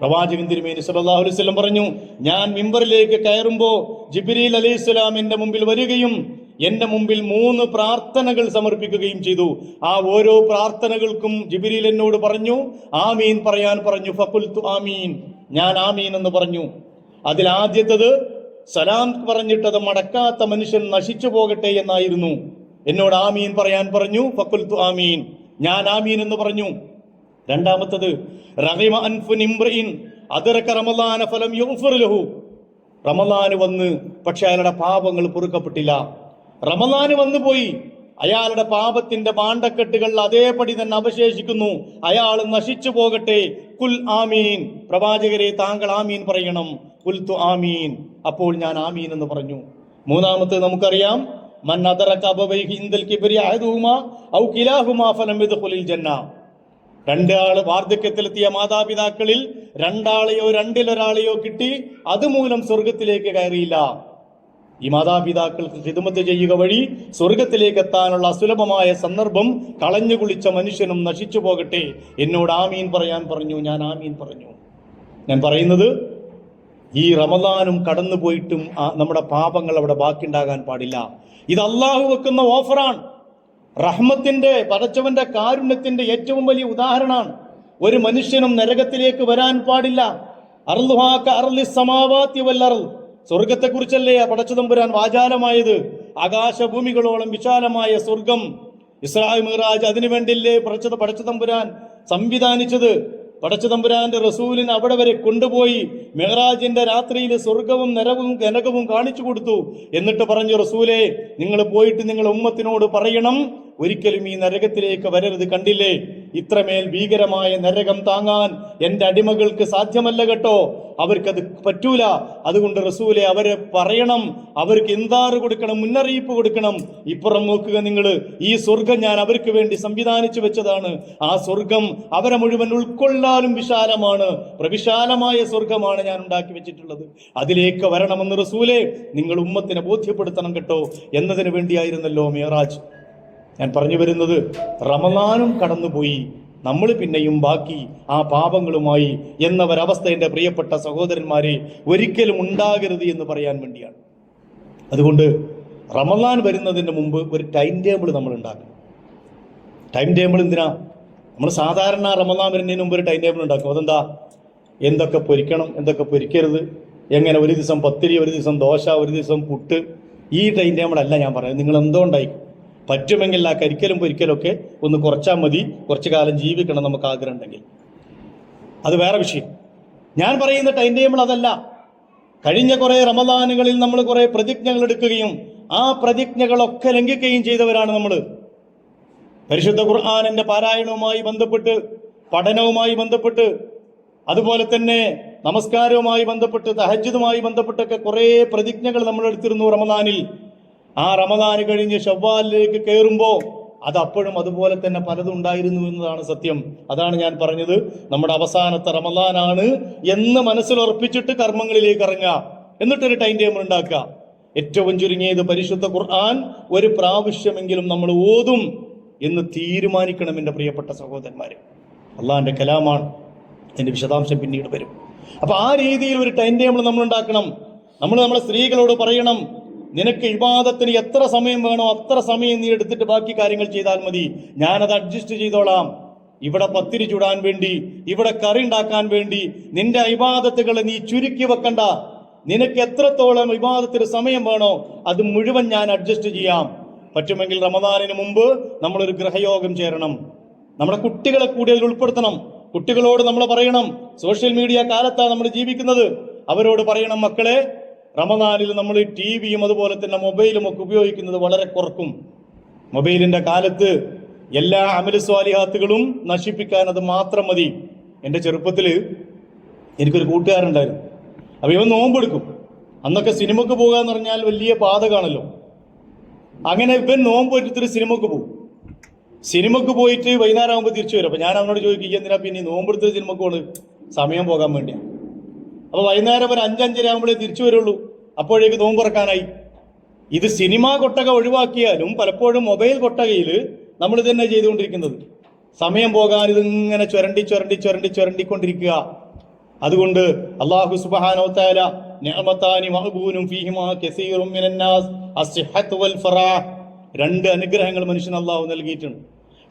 [SPEAKER 1] പ്രവാചകൻ തിരുമേനി സല്ലല്ലാഹു അലൈഹി സ്വലം പറഞ്ഞു ഞാൻ മിമ്പറിലേക്ക് കയറുമ്പോൾ ജിബ്രീൽ അലൈഹി സ്വലാം എന്റെ മുമ്പിൽ വരികയും എന്റെ മുമ്പിൽ മൂന്ന് പ്രാർത്ഥനകൾ സമർപ്പിക്കുകയും ചെയ്തു. ആ ഓരോ പ്രാർത്ഥനകൾക്കും ജിബ്രീൽ എന്നോട് പറഞ്ഞു ആമീൻ പറയാൻ പറഞ്ഞു. ഫഖുൽതു ആമീൻ. ഞാൻ ആമീൻ എന്ന് പറഞ്ഞു. അതിൽ ആദ്യത്തത് സലാം പറഞ്ഞിട്ടത് മടക്കാത്ത മനുഷ്യൻ നശിച്ചു പോകട്ടെ എന്നായിരുന്നു. എന്നോട് ആമീൻ പറയാൻ പറഞ്ഞു. ഫക്കുൽത്തു ആമീൻ. ഞാൻ ആമീൻ എന്ന് പറഞ്ഞു. രണ്ടാമത്തത് ഫലം റമളാന് വന്ന് പക്ഷെ അയാളുടെ പാപങ്ങൾ പൊറുക്കപ്പെട്ടില്ല. റമലാന് വന്നു പോയി. അയാളുടെ പാപത്തിന്റെ പാണ്ടക്കെട്ടുകൾ അതേപടി തന്നെ അവശേഷിക്കുന്നു. അയാൾ നശിച്ചു പോകട്ടെ കുൽ ആമീൻ. പ്രവാചകരെ താങ്കൾ ആമീൻ പറയണം. കുൽത്തു ആമീൻ. അപ്പോൾ ഞാൻ ആമീൻ എന്ന് പറഞ്ഞു. മൂന്നാമത്തെ നമുക്കറിയാം. മൻ ജന്ന. രണ്ടാൾ വാർദ്ധക്യത്തിലെത്തിയ മാതാപിതാക്കളിൽ രണ്ടാളെയോ രണ്ടിലൊരാളെയോ കിട്ടി. അതുമൂലം സ്വർഗത്തിലേക്ക് കയറിയില്ല. ഈ മാതാപിതാക്കൾക്ക് ഹിദമത്ത് ചെയ്യുക വഴി സ്വർഗത്തിലേക്ക് എത്താനുള്ള അസുലഭമായ സന്ദർഭം കളഞ്ഞു കുളിച്ച മനുഷ്യനും നശിച്ചു പോകട്ടെ. എന്നോട് ആമീൻ പറയാൻ പറഞ്ഞു ഞാൻ ആമീൻ പറഞ്ഞു. ഞാൻ പറയുന്നത് ഈ റമദാനും കടന്നു പോയിട്ടും നമ്മുടെ പാപങ്ങൾ അവിടെ ബാക്കിയുണ്ടാകാൻ പാടില്ല. ഇത് അള്ളാഹു വെക്കുന്ന ഓഫറാണ്. റഹ്മത്തിന്റെ പടച്ചവന്റെ കാരുണ്യത്തിന്റെ ഏറ്റവും വലിയ ഉദാഹരണമാണ്. ഒരു മനുഷ്യനും നരകത്തിലേക്ക് വരാൻ പാടില്ല. അർലുഹാക്ക അർലി സമാവാത്തി വല്ലറൽ സ്വർഗത്തെക്കുറിച്ചല്ലേ പടച്ചതമ്പുരാൻ വാചാലമായത്? ആകാശഭൂമികളോളം വിശാലമായ സ്വർഗം. ഇസ്രാഹി മിറാജ് അതിനു വേണ്ടില്ലേ പടച്ചത് പടച്ചതമ്പുരാൻ സംവിധാനിച്ചത്? പടച്ചതമ്പുരാന്റെ റസൂലിന് അവിടെ വരെ കൊണ്ടുപോയി മെഹറാജിന്റെ രാത്രിയിൽ സ്വർഗവും നരവും നരകവും കാണിച്ചു കൊടുത്തു. എന്നിട്ട് പറഞ്ഞു റസൂലെ നിങ്ങൾ പോയിട്ട് നിങ്ങൾ ഉമ്മത്തിനോട് പറയണം. ഒരിക്കലും ഈ നരകത്തിലേക്ക് വരരുത് കണ്ടില്ലേ? ഇത്രമേൽ ഭീകരമായ നരകം താങ്ങാൻ എന്റെ അടിമകൾക്ക് സാധ്യമല്ല കേട്ടോ. അവർക്കത് പറ്റൂല. അതുകൊണ്ട് റസൂലെ അവരെ പറയണം. അവർക്ക് എന്താറ് കൊടുക്കണം മുന്നറിയിപ്പ് കൊടുക്കണം. ഇപ്പുറം നോക്കുക നിങ്ങൾ ഈ സ്വർഗം ഞാൻ അവർക്ക് വേണ്ടി സംവിധാനിച്ചു വെച്ചതാണ്. ആ സ്വർഗം അവരെ മുഴുവൻ ഉൾക്കൊള്ളാനും വിശാലമാണ്. പ്രവിശാലമായ സ്വർഗമാണ് ഞാൻ ഉണ്ടാക്കി വെച്ചിട്ടുള്ളത്. അതിലേക്ക് വരണമെന്ന് റസൂലെ നിങ്ങൾ ഉമ്മത്തിനെ ബോധ്യപ്പെടുത്തണം കേട്ടോ. എന്നതിന് വേണ്ടിയായിരുന്നല്ലോ മേറാജ്. ഞാൻ പറഞ്ഞു വരുന്നത് റമദാനും കടന്നുപോയി. നമ്മൾ പിന്നെയും ബാക്കി ആ പാപങ്ങളുമായി എന്ന ഒരവസ്ഥ എന്റെ പ്രിയപ്പെട്ട സഹോദരന്മാരെ ഒരിക്കലും ഉണ്ടാകരുത് എന്ന് പറയാൻ വേണ്ടിയാണ്. അതുകൊണ്ട് റമദാൻ വരുന്നതിന് മുമ്പ് ഒരു ടൈം ടേബിൾ നമ്മൾ ഉണ്ടാക്കും ടൈം ടേബിൾ എന്തിനാ? നമ്മൾ സാധാരണ റമദാൻ വരുന്നതിന് മുമ്പ് ഒരു ടൈം ടേബിൾ ഉണ്ടാക്കും. അതെന്താ? എന്തൊക്കെ പൊരിക്കണം എന്തൊക്കെ പൊരിക്കരുത് എങ്ങനെ ഒരു ദിവസം പത്തിരി ഒരു ദിവസം ദോശ ഒരു ദിവസം പുട്ട് ഈ ടൈം ടേബിൾ അല്ല ഞാൻ പറയുന്നത് നിങ്ങൾ എന്തുകൊണ്ടായിരിക്കും പറ്റുമെങ്കിൽ ആ കരിക്കലും പൊരിക്കലൊക്കെ ഒന്ന് കുറച്ചാൽ മതി. കുറച്ചു കാലം ജീവിക്കണം നമുക്ക് ആഗ്രഹം ഉണ്ടെങ്കിൽ. അത് വേറെ വിഷയം. ഞാൻ പറയുന്ന ടൈം ടേബിൾ അതല്ല. കഴിഞ്ഞ കുറേ റമദാനുകളിൽ നമ്മൾ കുറേ പ്രതിജ്ഞകൾ എടുക്കുകയും ആ പ്രതിജ്ഞകളൊക്കെ ലംഘിക്കുകയും ചെയ്തവരാണ് നമ്മൾ. പരിശുദ്ധ ഖുർആാനിന്റെ പാരായണവുമായി ബന്ധപ്പെട്ട് പഠനവുമായി ബന്ധപ്പെട്ട് അതുപോലെ തന്നെ നമസ്കാരവുമായി ബന്ധപ്പെട്ട് തഹജ്ജുദുമായി ബന്ധപ്പെട്ടൊക്കെ കുറേ പ്രതിജ്ഞകൾ നമ്മൾ എടുത്തിരുന്നു റമദാനിൽ. ആ റമദാന് കഴിഞ്ഞ് ഷവ്വാലിലേക്ക് കയറുമ്പോൾ അത് അപ്പോഴും അതുപോലെ തന്നെ പലതും ഉണ്ടായിരുന്നു എന്നതാണ് സത്യം. അതാണ് ഞാൻ പറഞ്ഞത്. നമ്മുടെ അവസാനത്തെ റമദാനാണ് എന്ന് മനസ്സിലുറപ്പിച്ചിട്ട് കർമ്മങ്ങളിലേക്ക് ഇറങ്ങുക. എന്നിട്ടൊരു ടൈം ടേബിൾ ഉണ്ടാക്കുക. ഏറ്റവും ചുരുങ്ങിയത് പരിശുദ്ധ ഖുർആൻ ഒരു പ്രാവശ്യമെങ്കിലും നമ്മൾ ഓതും എന്ന് തീരുമാനിക്കണം എന്റെ പ്രിയപ്പെട്ട സഹോദരന്മാരെ. അള്ളാഹിന്റെ കലാമാണ്. എന്റെ വിശദാംശം പിന്നീട് വരും. അപ്പൊ ആ രീതിയിൽ ഒരു ടൈം ടേബിൾ നമ്മൾ ഉണ്ടാക്കണം. നമ്മൾ നമ്മളെ സ്ത്രീകളോട് പറയണം. നിനക്ക് ഇബാദത്തിന് എത്ര സമയം വേണോ അത്ര സമയം നീ എടുത്തിട്ട് ബാക്കി കാര്യങ്ങൾ ചെയ്താൽ മതി. ഞാനത് അഡ്ജസ്റ്റ് ചെയ്തോളാം. ഇവിടെ പത്തിരി ചുടാൻ വേണ്ടി ഇവിടെ കറി ഉണ്ടാക്കാൻ വേണ്ടി നിന്റെ ഇബാദത്തുകളെ നീ ചുരുക്കി വെക്കണ്ട. നിനക്ക് എത്രത്തോളം വിവാദത്തിന് സമയം വേണോ അത് മുഴുവൻ ഞാൻ അഡ്ജസ്റ്റ് ചെയ്യാം. പറ്റുമെങ്കിൽ റമദാനിന് മുമ്പ് നമ്മളൊരു ഗ്രഹയോഗം ചേരണം. നമ്മുടെ കുട്ടികളെ കൂടി അതിൽ ഉൾപ്പെടുത്തണം. കുട്ടികളോട് നമ്മൾ പറയണം. സോഷ്യൽ മീഡിയ കാലത്താണ് നമ്മൾ ജീവിക്കുന്നത്. അവരോട് പറയണം മക്കളെ റമദാനിൽ നമ്മൾ ടി വിയും അതുപോലെ തന്നെ മൊബൈലും ഒക്കെ ഉപയോഗിക്കുന്നത് വളരെ കുറക്കും. മൊബൈലിന്റെ കാലത്ത് എല്ലാ അമല സ്വാലിഹാത്തുകളും നശിപ്പിക്കാൻ അത് മാത്രം മതി. എന്റെ ചെറുപ്പത്തിൽ എനിക്കൊരു കൂട്ടുകാരുണ്ടായിരുന്നു അപ്പൊ ഇവൻ നോമ്പെടുക്കും. അന്നൊക്കെ സിനിമക്ക് പോകുക എന്ന് പറഞ്ഞാൽ വലിയ പാതകാണല്ലോ. അങ്ങനെ ഇവൻ നോമ്പ് എടുത്തിട്ട് സിനിമക്ക് പോകും. സിനിമക്ക് പോയിട്ട് വൈകുന്നേരം ആകുമ്പോൾ തിരിച്ചു വരും. അപ്പൊ ഞാൻ അവനോട് ചോദിക്കും "ഈ എന്തിനാ പിന്നെ നോമ്പെടുത്ത് സിനിമക്ക് പോണ് സമയം പോകാൻ വേണ്ടിയാ. അപ്പൊ വൈകുന്നേരം ഒരു അഞ്ചഞ്ചര ആകുമ്പോഴേ തിരിച്ചു വരുള്ളൂ. അപ്പോഴേക്ക് നോമ്പ് തുറക്കാനായി. ഇത് സിനിമാ കൊട്ടക ഒഴിവാക്കിയാലും പലപ്പോഴും മൊബൈൽ കൊട്ടകയിൽ നമ്മൾ തന്നെ ചെയ്തുകൊണ്ടിരിക്കുന്നത്. സമയം പോകാൻ ഇതിങ്ങനെ ചുരണ്ടി ചുരണ്ടി ചുരണ്ടി ചുരണ്ടിക്കൊണ്ടിരിക്കുക. അതുകൊണ്ട് അള്ളാഹു മഹബൂനും ഫീഹിമാ മിനന്നാസ് വൽ ഫറാഹ് രണ്ട് അനുഗ്രഹങ്ങൾ മനുഷ്യൻ അള്ളാഹു നൽകിയിട്ടുണ്ട്.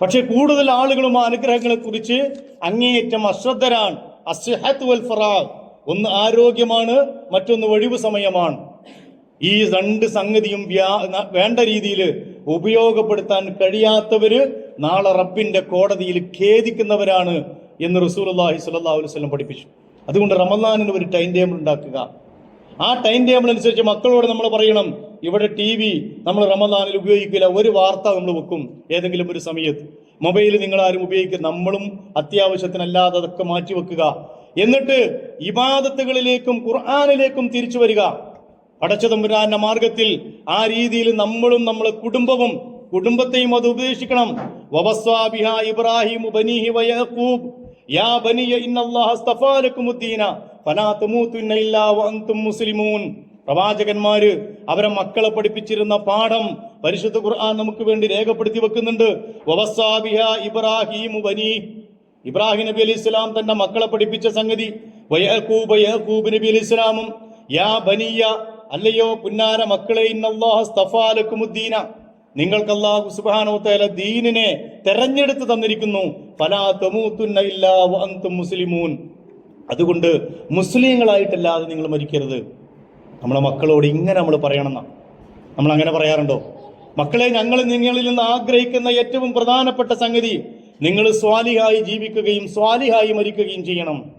[SPEAKER 1] പക്ഷെ കൂടുതൽ ആളുകളും ആ അനുഗ്രഹങ്ങളെ കുറിച്ച് അങ്ങേയറ്റം അശ്രദ്ധരാണ്. അസ്ഹത്ത് വൽ ഫറാഹ്. ഒന്ന് ആരോഗ്യമാണ് മറ്റൊന്ന് ഒഴിവ് സമയമാണ്. ഈ രണ്ട് സംഗതിയും വേണ്ട രീതിയിൽ ഉപയോഗപ്പെടുത്താൻ കഴിയാത്തവര് നാളെ റബ്ബിന്റെ കോടതിയിൽ ഖേദിക്കുന്നവരാണ് എന്ന് റസൂലുള്ളാഹി സ്വല്ലല്ലാഹു അലൈഹി വസല്ലം പഠിപ്പിച്ചു. അതുകൊണ്ട് റമദാനിന് ഒരു ടൈം ടേബിൾ ഉണ്ടാക്കുക. ആ ടൈം ടേബിൾ അനുസരിച്ച് മക്കളോട് നമ്മൾ പറയണം ഇവിടെ ടി വി നമ്മൾ റമദാനിൽ ഉപയോഗിക്കില്ല ഒരു വാർത്ത നമ്മൾ വെക്കും ഏതെങ്കിലും ഒരു സമയത്ത്. മൊബൈൽ നിങ്ങൾ ആരും ഉപയോഗിക്കുക നമ്മളും അത്യാവശ്യത്തിനല്ലാതെ അതൊക്കെ മാറ്റി വെക്കുക. എന്നിട്ട് ഇബാദത്തുകളിലേക്കും ഖുർആാനിലേക്കും തിരിച്ചു വരിക. അടച്ചതമ്പുരാന്റെ മാർഗത്തിൽ ആ രീതിയിൽ നമ്മളും നമ്മളെ കുടുംബവും കുടുംബത്തെയും അത് ഉപദേശിക്കണം ഇബ്രാഹിം ബനീഹി യാ ബനിയ മുസ്ലിമൂൻ. പ്രവാചകന്മാര് അവരെ മക്കളെ പഠിപ്പിച്ചിരുന്ന പാഠം പരിശുദ്ധ ഖുർആൻ നമുക്ക് വേണ്ടി രേഖപ്പെടുത്തി വെക്കുന്നുണ്ട്. ഇബ്രാഹിം ബനീ ഇബ്രാഹിം നബി അലി ഇസ്ലാം തന്റെ മക്കളെ പഠിപ്പിച്ച സംഗതി വയഖൂബ് യഖൂബ് നബി അലൈഹി ഇസ്ലാമും യാ ബനിയ അല്ലയോ പുന്നാര മക്കളെ ഇന്നല്ലാഹ അസ്തഫാ ലക്കുമുദ്ദീന നിങ്ങൾക്ക് അള്ളാഹു സുബ്ഹാനഹു തആല ദീനിനെ തെരഞ്ഞെടുത്ത് തന്നിരിക്കുന്നു ഫലാ തമൂതുന്ന ഇല്ലാ വഅൻതും മുസ്ലിമൂൻ. അതുകൊണ്ട് മുസ്ലിങ്ങളായിട്ടല്ലാതെ നിങ്ങൾ മരിക്കരുത്. നമ്മളെ മക്കളോട് ഇങ്ങനെ നമ്മൾ പറയണം നമ്മൾ അങ്ങനെ പറയാറുണ്ടോ? മക്കളെ ഞങ്ങൾ നിങ്ങളിൽ നിന്ന് ആഗ്രഹിക്കുന്ന ഏറ്റവും പ്രധാനപ്പെട്ട സംഗതി നിങ്ങൾ സ്വാലിഹായി ജീവിക്കുകയും സ്വാലിഹായി മരിക്കുകയും ചെയ്യണം.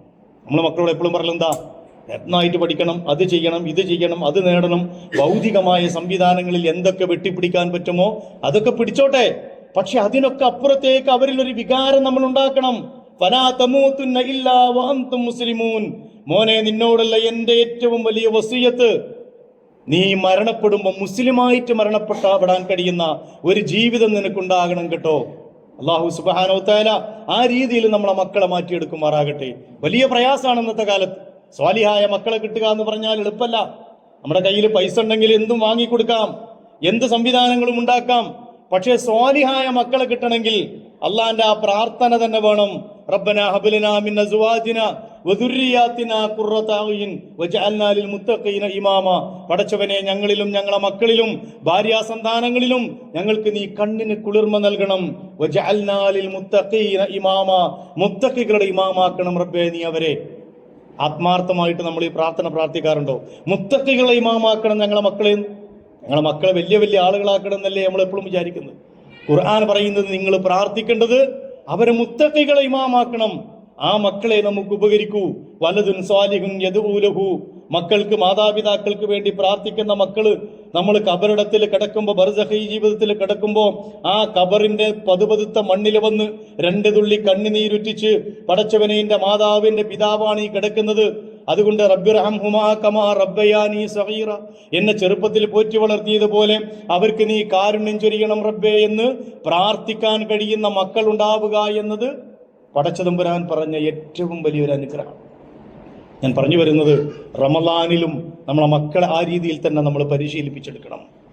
[SPEAKER 1] നമ്മൾ മക്കളോട് എപ്പോഴും പറയലെന്താ നന്നായിട്ട് പഠിക്കണം അത് ചെയ്യണം ഇത് ചെയ്യണം അത് നേടണം. ഭൗതികമായ സംവിധാനങ്ങളിൽ എന്തൊക്കെ വെട്ടിപ്പിടിക്കാൻ പറ്റുമോ അതൊക്കെ പിടിച്ചോട്ടെ. പക്ഷെ അതിനൊക്കെ അപ്പുറത്തേക്ക് അവരിൽ ഒരു വികാരം നമ്മൾ ഉണ്ടാക്കണം. മുസ്ലിമൂൻ. മോനെ നിന്നോടുള്ള എന്റെ ഏറ്റവും വലിയ വസീയത്ത്. നീ മരണപ്പെടുമ്പോൾ മുസ്ലിമായിട്ട് മരണപ്പെട്ടാവിടാൻ കഴിയുന്ന ഒരു ജീവിതം നിനക്കുണ്ടാകണം കേട്ടോ. അള്ളാഹു സുബാനോ താല ആ രീതിയിൽ നമ്മളെ മക്കളെ മാറ്റിയെടുക്കുമാറാകട്ടെ. വലിയ പ്രയാസമാണ് ഇന്നത്തെ കാലത്ത്. സ്വാലിഹായ മക്കളെ കിട്ടുക എന്ന് പറഞ്ഞാൽ എളുപ്പമല്ല നമ്മുടെ കയ്യിൽ പൈസ ഉണ്ടെങ്കിൽ എന്തും വാങ്ങിക്കൊടുക്കാം. എന്ത് സംവിധാനങ്ങളും ഉണ്ടാക്കാം. പക്ഷേ സ്വാലിഹായ മക്കളെ കിട്ടണമെങ്കിൽ അള്ളാന്റെ ആ പ്രാർത്ഥന തന്നെ വേണം. റബ്ബന ഹബലന മിൻ അസ്വാജിന ഇമാമ. പടച്ചവനെ ഞങ്ങളിലും ഞങ്ങളെ മക്കളിലും ഭാര്യാസന്താനങ്ങളിലും ഞങ്ങൾക്ക് നീ കണ്ണിന് കുളിർമ നൽകണം. ഇമാമ. മുത്തക്കികളുടെ ഇമാമാക്കണം റബ്ബേ നീ അവരെ. ആത്മാർത്ഥമായിട്ട് നമ്മൾ ഈ പ്രാർത്ഥന പ്രാർത്ഥിക്കാറുണ്ടോ? മുത്തക്കികളെ ഇമാമാക്കണം ഞങ്ങളെ മക്കളെ. ഞങ്ങളെ മക്കളെ വലിയ വലിയ ആളുകളാക്കണം എന്നല്ലേ നമ്മൾ എപ്പോഴും വിചാരിക്കുന്നത്. ഖുർആൻ പറയുന്നത് നിങ്ങൾ പ്രാർത്ഥിക്കേണ്ടത് അവരെ മുത്തക്കികളെ ഇമാമാക്കണം. ആ മക്കളെ നമുക്ക് ഉപകരിക്കൂ. വലതുൻ സ്വാലിഹുൻ യദൂലഹു മക്കൾക്ക് മാതാപിതാക്കൾക്ക് വേണ്ടി പ്രാർത്ഥിക്കുന്ന മക്കൾ നമ്മൾ കബറിടത്തിൽ കിടക്കുമ്പോൾ ബർസഹി ജീവിതത്തിൽ കിടക്കുമ്പോൾ ആ കബറിന്റെ പതുപതുത്ത മണ്ണിൽ വന്ന് രണ്ട് തുള്ളി കണ്ണുനീരുറ്റിച്ച് പടച്ചവനെ മാതാവിന്റെ പിതാവാണ് ഈ കിടക്കുന്നത്. അതുകൊണ്ട് റബ്ബിറഹം ഹുമാ കമാ റബ്ബയാനി സഹീറ എന്നെ ചെറുപ്പത്തിൽ പോറ്റി വളർത്തിയതുപോലെ അവർക്ക് നീ കാരുണ്യം ചൊരിയണം റബ്ബേ എന്ന് പ്രാർത്ഥിക്കാൻ കഴിയുന്ന മക്കൾ ഉണ്ടാവുക എന്നത് പടച്ചതമ്പുരാൻ പറഞ്ഞ ഏറ്റവും വലിയൊരു അനുഗ്രഹം. ഞാൻ പറഞ്ഞു വരുന്നത് റമലാനിലും നമ്മളെ മക്കളെ ആ രീതിയിൽ തന്നെ നമ്മൾ പരിശീലിപ്പിച്ചെടുക്കണം.